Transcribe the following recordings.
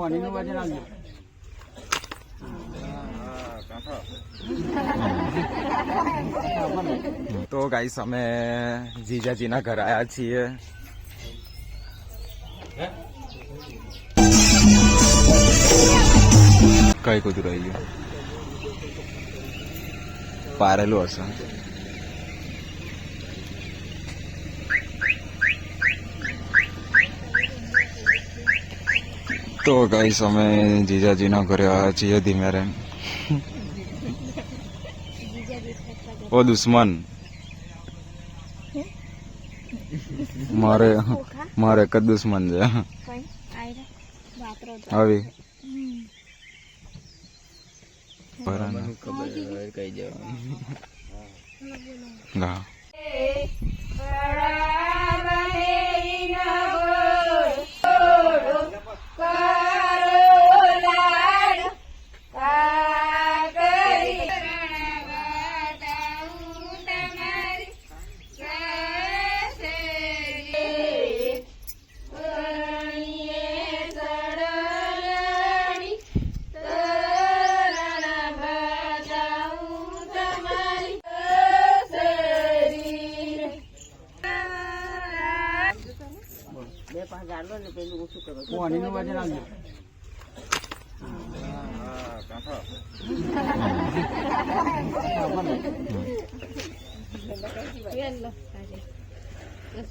પાણીનું વજન આવજો તો ગાઈસ અમે જીજાજીના ઘર આવ્યા છીએ. કઈ કૂતરું રહી ગયું પારેલું હશે. તો ગાઈસ અમે જીજાજીના ઘરે આવ્યા છીએ ધીમે રહીને ઓ દુશ્મન. મારે મારે એક જ દુશ્મન છે. કઈ? આવી. પરાના કઈ જવાનું. ગા પાણીનું વજન આવજો વેલો આજે બસ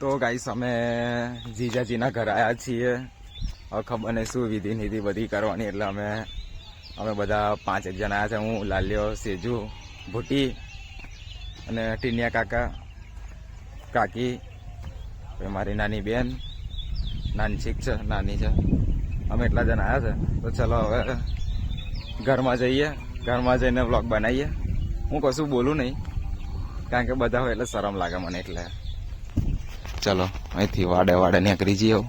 તો ગાઈસ અમે જીજાજીના ઘર આવ્યા છીએ. ખબર નહીં શું વિધિ નિધિ બધી કરવાની, એટલે અમે અમે બધા પાંચ એક જણા આવ્યા છે. હું, લાલ્યો, સેજુ, ભૂટી અને ટીનિયા કાકા, કાકી મારી નાની બેન, નાની છીક છે, નાની છે. અમે એટલા જણા આવ્યા છે. તો ચલો હવે ઘરમાં જઈએ. ઘરમાં જઈને વ્લોગ બનાવીએ. હું કશું બોલું નહીં. કારણ કે બધા હોય એટલે શરમ લાગે મને એટલે. ચલો, અહીંથી વાડે વાડે નીકળી જઈએ હવે.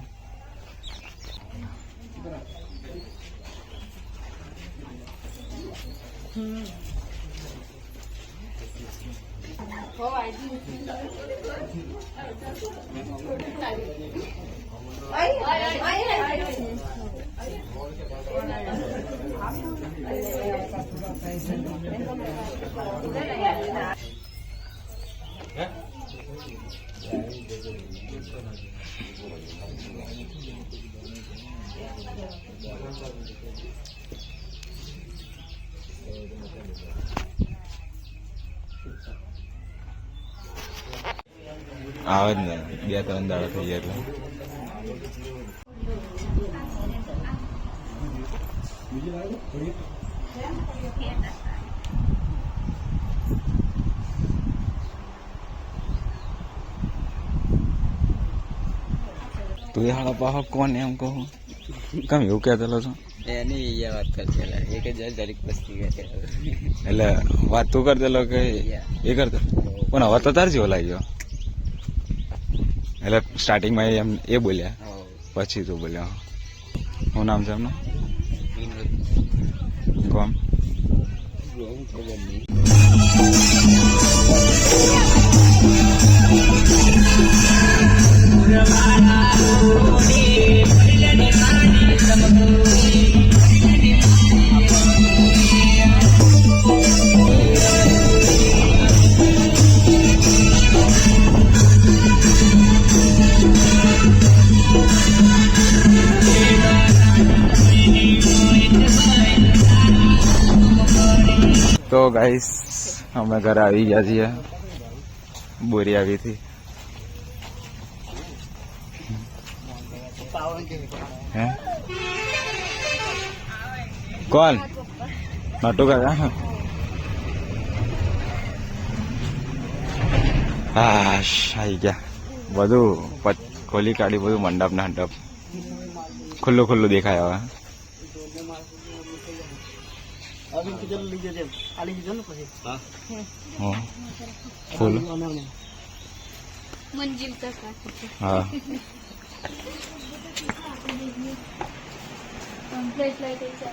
આવે જ ને. બે ત્રણ દાડા થઈ જાય એટલે. તું એ હાડા પાહો કોણ એમ કહું? કેમ એવું કહેતેલો છો? એની એ વાત કરશે એક જ દરેક વસ્તી એટલે વાત તું કરતેલો કે એ કરતો પણ હવે તો તાર જેવો લાગ્યો. એટલે સ્ટાર્ટિંગમાં એમ એ બોલ્યા. પછી તું બોલ્યો. શું નામ છે એમનું? કોમ ખબર તો ગાઈસ અમે ઘરે આવી ગયા છીએ. બોરી આવી હે? કોણ? નટુ કાકા? હા આવી ગયા. બધું ખોલી કાઢી, બધું મંડપ ના મંડપ. ખુલ્લું ખુલ્લું દેખાય હવે. હં. મંજિલ હા કમ્પ્લીટ લઈ ગઈ છે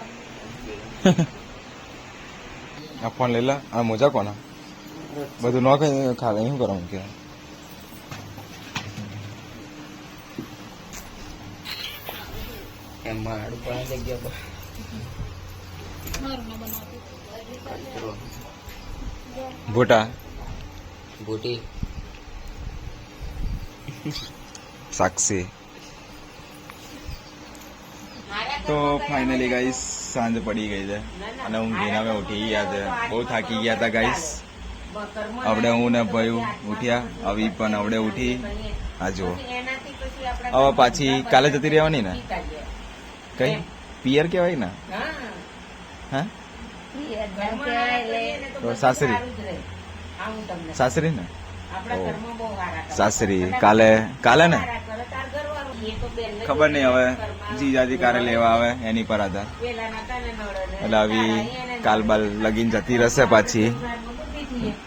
આ ફોન લઈ લે આ મોજા કોના બધું ન કઈ ખાલે શું કરવાનું કે એમાં આડું પણ જગ્યા પર ભૂટા. ભૂટી. સાક્ષી. તો ફાઇનલી ગાઈસ સાંજ પડી ગઈ છે. અને હું અમે ઉઠી ગયા છે. બહુ થાકી ગયા હતા ગાઈસ આપણે હું ને ભાઈ ઉઠ્યા. આવી પણ આવડે ઉઠી. આ જુઓ. હવે પાછી કાલે જતી રહેવાની ને? કઈ? પિયર કહેવાય ને? હા? તો સાસરી. સાસરી ને? સાસરી કાલે કાલે ને? ખબર નહીં હવે. જીજાજી કારે લેવા આવે એની પર આધાર. એટલે આવી કાલ બાલ લગીન જતી રહેશે પાછી.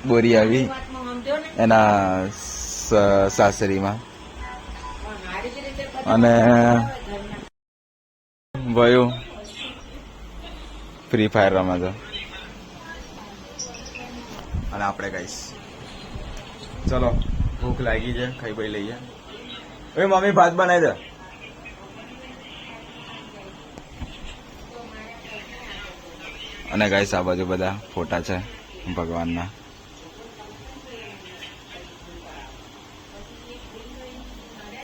બોરી આવી. એના સાસરીમાં. અને ભયું ફ્રી ફાયર રમે છે. અને આપણે કહીશ ચલો ભૂખ લાગી છે ખાઈ ભાઈ લઈએ. એ મમ્મી ભાત બનાવી દે. અને ગાઈસ આ બાજુ બધા ફોટા છે ભગવાનના.